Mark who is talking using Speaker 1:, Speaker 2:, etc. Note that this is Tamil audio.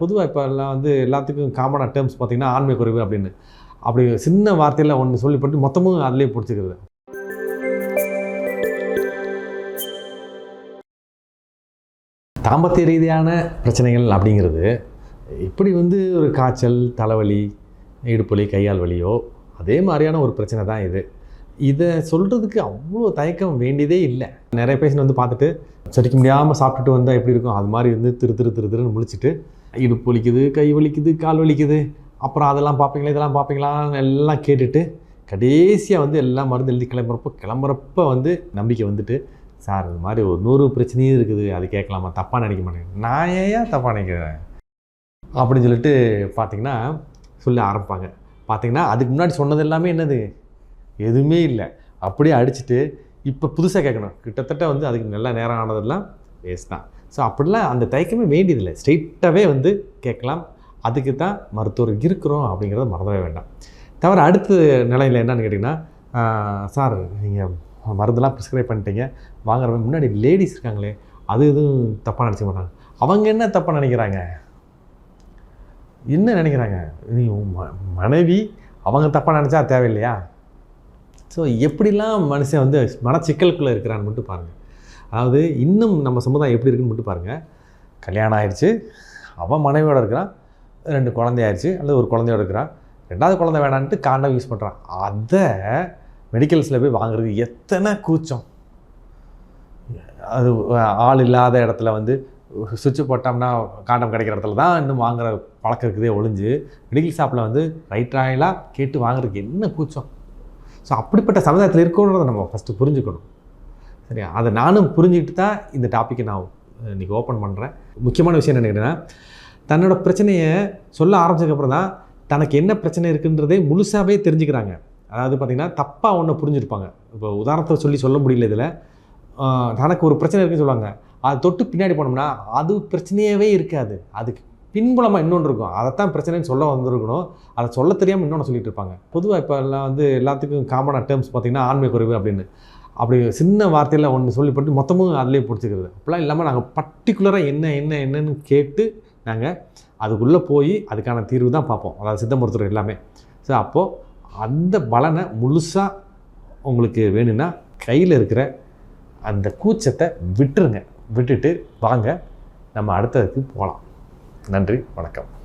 Speaker 1: பொதுவாக இப்போ எல்லாம் வந்து எல்லாத்துக்கும் காமனாக டேர்ம்ஸ் பார்த்தீங்கன்னா ஆண்மை குறைவு அப்படின்னு. அப்படி சின்ன வார்த்தையில் ஒன்று சொல்லி போட்டு மொத்தமும் அதிலே பிடிச்சிக்கிறது. தாம்பத்திய ரீதியான பிரச்சனைகள் அப்படிங்கிறது இப்படி வந்து ஒரு காய்ச்சல் தலைவலி இடுப்புலி கையால் வலியோ அதே மாதிரியான ஒரு பிரச்சனை தான் இது. இதை சொல்கிறதுக்கு அவ்வளோ தயக்கம் வேண்டியதே இல்லை. நிறைய பேஷண்ட் வந்து பார்த்துட்டு சரிக்க முடியாமல் சாப்பிட்டுட்டு வந்தால் எப்படி இருக்கும்? அது மாதிரி வந்து திரு திரு திரு திருன்னு முழிச்சிட்டு இடுப்பு வலிக்குது கை வலிக்குது கால் வலிக்குது. அப்புறம் அதெல்லாம் பார்ப்பீங்களா இதெல்லாம் பார்ப்பீங்களா எல்லாம் கேட்டுட்டு கடைசியாக வந்து எல்லாம் மருந்து எழுதி கிளம்புறப்போ கிளம்புறப்ப வந்து நம்பிக்கை வந்துட்டு சார் இது மாதிரி ஒரு நூறு பிரச்சனையும் இருக்குது அது கேட்கலாமா? தப்பாக நினைக்க மாட்டேங்க. நான் ஏன் தப்பாக நினைக்கிறேன்? அப்படின்னு சொல்லிட்டு பார்த்தீங்கன்னா சொல்ல ஆரம்பிப்பாங்க. பார்த்தீங்கன்னா அதுக்கு முன்னாடி சொன்னது எல்லாமே என்னது? எதுவுமே இல்லை. அப்படியே அடிச்சுட்டு இப்போ புதுசாக கேட்கணும். கிட்டத்தட்ட வந்து அதுக்கு நல்ல நேரம் ஆனதெல்லாம் வேஸ்ட் தான். ஸோ அப்படிலாம் அந்த தயக்கமே வேண்டியதில்லை. ஸ்ட்ரெயிட்டாகவே வந்து கேட்கலாம். அதுக்கு தான் மருத்துவர் இருக்கிறோம் அப்படிங்கிறத மறந்துடவே வேண்டாம். தவிர அடுத்த நிலையில் என்னன்னு கேட்டிங்கன்னா சார் நீங்கள் மருந்தெல்லாம் ப்ரிஸ்கிரைப் பண்ணிட்டீங்க. வாங்குற முன்னாடி லேடிஸ் இருக்காங்களே அது எதுவும் தப்பாக நினச்சிக்க மாட்டாங்க. அவங்க என்ன தப்பாக நினைக்கிறாங்க? என்ன நினைக்கிறாங்க? நீ ம- மனைவி அவங்க தப்பாக நினச்சா தேவையில்லையா? ஸோ எப்படிலாம் மனுஷன் வந்து மனச்சிக்கலுக்குள்ளே இருக்கிறான்னு மட்டும் பாருங்கள் அதாவது இன்னும் நம்ம சமுதாயம் எப்படி இருக்குன்னு மட்டும் பாருங்கள் கல்யாணம் ஆயிடுச்சு. அவன் மனைவியோடு இருக்கிறான். ரெண்டு குழந்தையாயிருச்சு அல்லது ஒரு குழந்தையோடு இருக்கிறான். ரெண்டாவது குழந்தை வேணான்ட்டு காண்டம் யூஸ் பண்ணுறான் அதை மெடிக்கல்ஸில் போய் வாங்குறது எத்தனை கூச்சம். அது ஆள் இல்லாத இடத்துல வந்து சுவிட்ச் போட்டோம்னா காண்டம் கிடைக்கிற இடத்துல தான் இன்னும் வாங்குற பழக்கம் இருக்குதே ஒழிஞ்சு மெடிக்கல் ஷாப்பில் வந்து ரைட் ராயலாக கேட்டு வாங்குறதுக்கு என்ன கூச்சம். ஸோ அப்படிப்பட்ட சமுதாயத்தில் இருக்கணுன்றதை நம்ம ஃபஸ்ட்டு புரிஞ்சுக்கணும். சரியா? அதை நானும் புரிஞ்சுக்கிட்டு தான் இந்த டாப்பிக்கை நான் இன்றைக்கி ஓப்பன் பண்ணுறேன் முக்கியமான விஷயம் என்ன கேட்டீங்கன்னா தன்னோட பிரச்சனையை சொல்ல ஆரம்பிச்சதுக்கப்புறம் தான் தனக்கு என்ன பிரச்சனை இருக்குன்றதே முழுசாகவே தெரிஞ்சுக்கிறாங்க. அதாவது பார்த்திங்கன்னா தப்பாக ஒன்று புரிஞ்சிருப்பாங்க. இப்போ உதாரணத்தை சொல்லி சொல்ல முடியல இதில். தனக்கு ஒரு பிரச்சனை இருக்குன்னு சொல்லுவாங்க. அது தொட்டு பின்னாடி போனோம்னா அது பிரச்சனையவே இருக்காது. அதுக்கு பின்புலமாக இன்னொன்று இருக்கும். அதைத்தான் பிரச்சனைன்னு சொல்ல வந்திருக்கணும். அதை சொல்ல தெரியாமல் இன்னொன்று சொல்லிட்டு இருப்பாங்க. பொதுவாக இப்போ எல்லாம் வந்து எல்லாத்துக்கும் காமனாக டேர்ம்ஸ் பார்த்திங்கன்னா ஆண்மை குறைவு அப்படின்னு. அப்படி சின்ன வார்த்தையில் ஒன்று சொல்லிப்பட்டு மொத்தமும் அதிலே பிடிச்சிக்கிறது. அப்படிலாம் இல்லாமல் நாங்கள் பர்டிகுலராக என்ன என்ன என்னன்னு கேட்டு நாங்கள் அதுக்குள்ளே போய் அதுக்கான தீர்வு தான் பார்ப்போம். அதாவது சித்த மருத்துவர் எல்லாமே. ஸோ அப்போது அந்த பலனை முழுசாக உங்களுக்கு வேணும்னா கையில் இருக்கிற அந்த கூச்சத்தை விட்டுருங்க. விட்டுட்டு வாங்க. நம்ம அடுத்ததுக்கு போகலாம் நன்றி வணக்கம்.